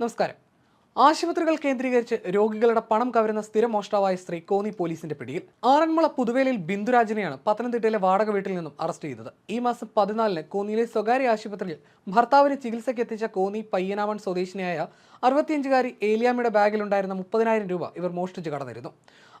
നമസ്കാരം. ആശുപത്രികൾ കേന്ദ്രീകരിച്ച് രോഗികളുടെ പണം കവരുന്ന സ്ഥിരം മോഷ്ടാവായ സ്ത്രീ കോന്നി പോലീസിന്റെ പിടിയിൽ ആറന്മുള പുതുവേലിൽ ബിന്ദുരാജിനെയാണ് പത്തനംതിട്ടയിലെ വാടക വീട്ടിൽ നിന്നും അറസ്റ്റ് ചെയ്തത്. ഈ മാസം പതിനാലിന് കോന്നിയിലെ സ്വകാര്യ ആശുപത്രിയിൽ ഭർത്താവിന് ചികിത്സയ്ക്ക് എത്തിച്ച കോന്നി പയ്യനാവൺ സ്വദേശിനിയായ അറുപത്തിയഞ്ചുകാരി ഏലിയാമ്മയുടെ ബാഗിലുണ്ടായിരുന്ന മുപ്പതിനായിരം രൂപ ഇവർ മോഷ്ടിച്ച് കടന്നിരുന്നു.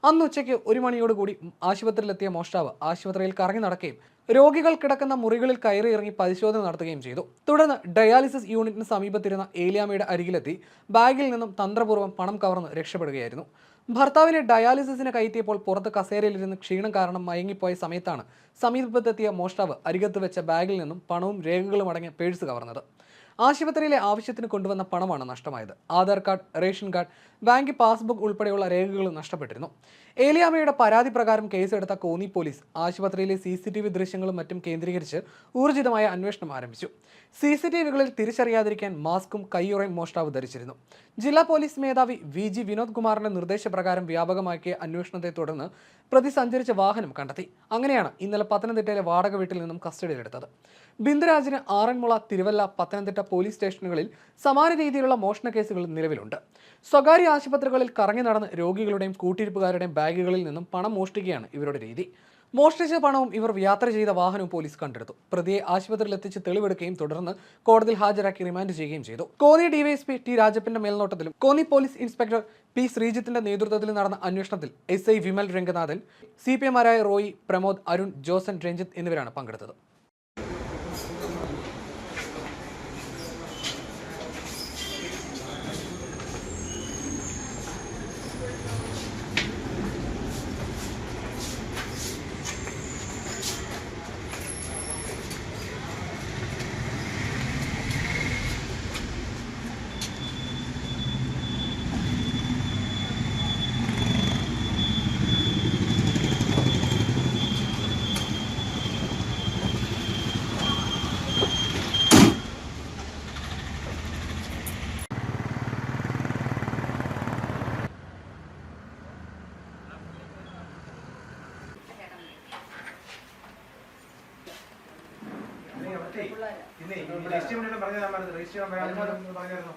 അന്ന് ഉച്ചയ്ക്ക് ഒരു മണിയോടുകൂടി ആശുപത്രിയിലെത്തിയ മോഷ്ടാവ് ആശുപത്രിയിൽ കറങ്ങി നടക്കുകയും രോഗികൾ കിടക്കുന്ന മുറികളിൽ കയറി ഇറങ്ങി പരിശോധന നടത്തുകയും ചെയ്തു. തുടർന്ന് ഡയാലിസിസ് യൂണിറ്റിന് സമീപത്തിരുന്ന ഏലിയാമ്മയുടെ അരികിലെത്തി. ബാഗിൽ നിന്നും തന്ത്രപൂർവം പണം കവർന്ന് രക്ഷപ്പെടുകയായിരുന്നു. ഭർത്താവിനെ ഡയാലിസിസിന് കയറ്റിയപ്പോൾ പുറത്ത് കസേരയിലിരുന്ന് ക്ഷീണം കാരണം മയങ്ങിപ്പോയ സമയത്താണ് സമീപത്തെത്തിയ മോഷ്ടാവ് അരികത്ത് വെച്ച ബാഗിൽ നിന്നും പണവും രേഖകളും അടങ്ങിയ പേഴ്സ് കവർന്നത്. ആശുപത്രിയിലെ ആവശ്യത്തിന് കൊണ്ടുവന്ന പണമാണ് നഷ്ടമായത്. Aadhaar card ration card bank passbook ഉൾപ്പെടെയുള്ള രേഖകളും നഷ്ടപ്പെട്ടിരുന്നു. ഏലിയാമയുടെ പരാതി പ്രകാരം കേസെടുത്ത കോന്നി പോലീസ് ആശുപത്രിയിലെ സി സി ടി വി ദൃശ്യങ്ങളും മറ്റും കേന്ദ്രീകരിച്ച് ഊർജിതമായ അന്വേഷണം ആരംഭിച്ചു. സി സി ടി വികളിൽ തിരിച്ചറിയാതിരിക്കാൻ മാസ്കും കയ്യുറയും മോഷ്ടാവ് ധരിച്ചിരുന്നു. ജില്ലാ പോലീസ് മേധാവി വി ജി വിനോദ് കുമാറിന്റെ നിർദ്ദേശപ്രകാരം വ്യാപകമാക്കിയ അന്വേഷണത്തെ തുടർന്ന് പ്രതി സഞ്ചരിച്ച വാഹനം കണ്ടെത്തി. അങ്ങനെയാണ് ഇന്നലെ പത്തനംതിട്ടയിലെ വാടക വീട്ടിൽ നിന്നും കസ്റ്റഡിയിലെടുത്തത്. ബിന്ദുരാജിന് ആറന്മുള തിരുവല്ല പത്തനംതിട്ട പോലീസ് സ്റ്റേഷനുകളിൽ സമാന രീതിയിലുള്ള മോഷണ കേസുകൾ നിലവിലുണ്ട്. സ്വകാര്യ ആശുപത്രികളിൽ കറങ്ങി നടന്ന് രോഗികളുടെയും കൂട്ടിരിപ്പുകാരുടെയും ബാഗുകളിൽ നിന്നും പണം മോഷ്ടിക്കുകയാണ് ഇവരുടെ രീതി. മോഷ്ടിച്ച പണവും ഇവർ യാത്ര ചെയ്ത വാഹനവും പോലീസ് കണ്ടെടുത്തു. പ്രതിയെ ആശുപത്രിയിൽ എത്തിച്ച് തെളിവെടുക്കുകയും തുടർന്ന് കോടതിയിൽ ഹാജരാക്കി റിമാൻഡ് ചെയ്യുകയും ചെയ്തു. കോന്നി ഡിവൈഎസ്പി ടി രാജപ്പന്റെ മേൽനോട്ടത്തിലും കോന്നി പോലീസ് ഇൻസ്പെക്ടർ പി ശ്രീജിത്തിന്റെ നേതൃത്വത്തിൽ നടന്ന അന്വേഷണത്തിൽ S I Vimal Ranganathan C P എമാരായ Roy Pramod Arun Josan Ranjith എന്നിവരാണ് പങ്കെടുത്തത്. ഇന്നേ രജിസ്റ്റർ വേണ്ടി പറഞ്ഞാൽ രജിസ്റ്റർ ചെയ്യാൻ പറഞ്ഞായിരുന്നു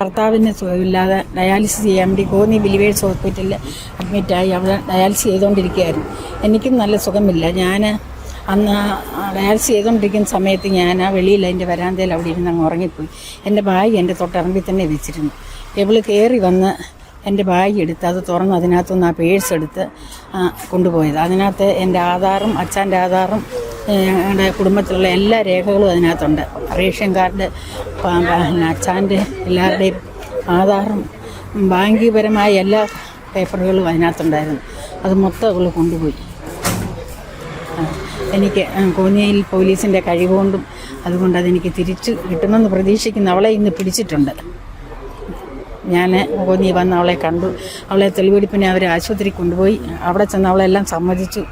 ഭർത്താവിന് സുഖമില്ലാതെ ഡയാലിസിസ് ചെയ്യാൻ വേണ്ടി കോന്നി ബിലിവേഴ്സ് ഹോസ്പിറ്റലിൽ അഡ്മിറ്റായി അവിടെ ഡയാലിസിസ് ചെയ്തുകൊണ്ടിരിക്കുകയായിരുന്നു. എനിക്കും നല്ല സുഖമില്ല. ഞാൻ അന്ന് ഡയാലിസിസ് ചെയ്തുകൊണ്ടിരിക്കുന്ന സമയത്ത് ഞാൻ ആ വെളിയിൽ അതിന്റെ വരാന്തയിൽ അവിടെ ഇരുന്ന് അങ്ങ് ഉറങ്ങിപ്പോയി. എന്റെ ബാഗ് എന്റെ തൊട്ടറമ്പിൽ തന്നെ വെച്ചിരുന്നു. ഇവൾ കയറി വന്ന് എന്റെ ബാഗ് എടുത്ത് അത് തുറന്ന് അതിനകത്തുനിന്ന് ആ പേഴ്സ് എടുത്ത് കൊണ്ടുപോയത്. അതിനകത്ത് എന്റെ ആധാറും അച്ഛന്റെ ആധാറും ഞങ്ങളുടെ കുടുംബത്തിലുള്ള എല്ലാ രേഖകളും അതിനകത്തുണ്ട്. റേഷൻ കാർഡ് അച്ഛന്റെ എല്ലാവരുടെയും ആധാറും ബാങ്കിപരമായ എല്ലാ പേപ്പറുകളും അതിനകത്തുണ്ടായിരുന്നു. അത് മൊത്തം അവൾ കൊണ്ടുപോയി. എനിക്ക് കോന്നിയയിൽ പോലീസിന്റെ കഴിവുകൊണ്ടും അതുകൊണ്ട് അതെനിക്ക് തിരിച്ച് കിട്ടുമെന്ന് പ്രതീക്ഷിക്കുന്ന അവളെ ഇന്ന് പിടിച്ചിട്ടുണ്ട്. ഞാൻ കോന്നി വന്ന് അവളെ കണ്ടു. അവളെ തെളിവെടുപ്പിനെ അവർ ആശുപത്രി കൊണ്ടുപോയി. അവിടെ ചെന്ന് അവളെല്ലാം സമ്മതിച്ചു.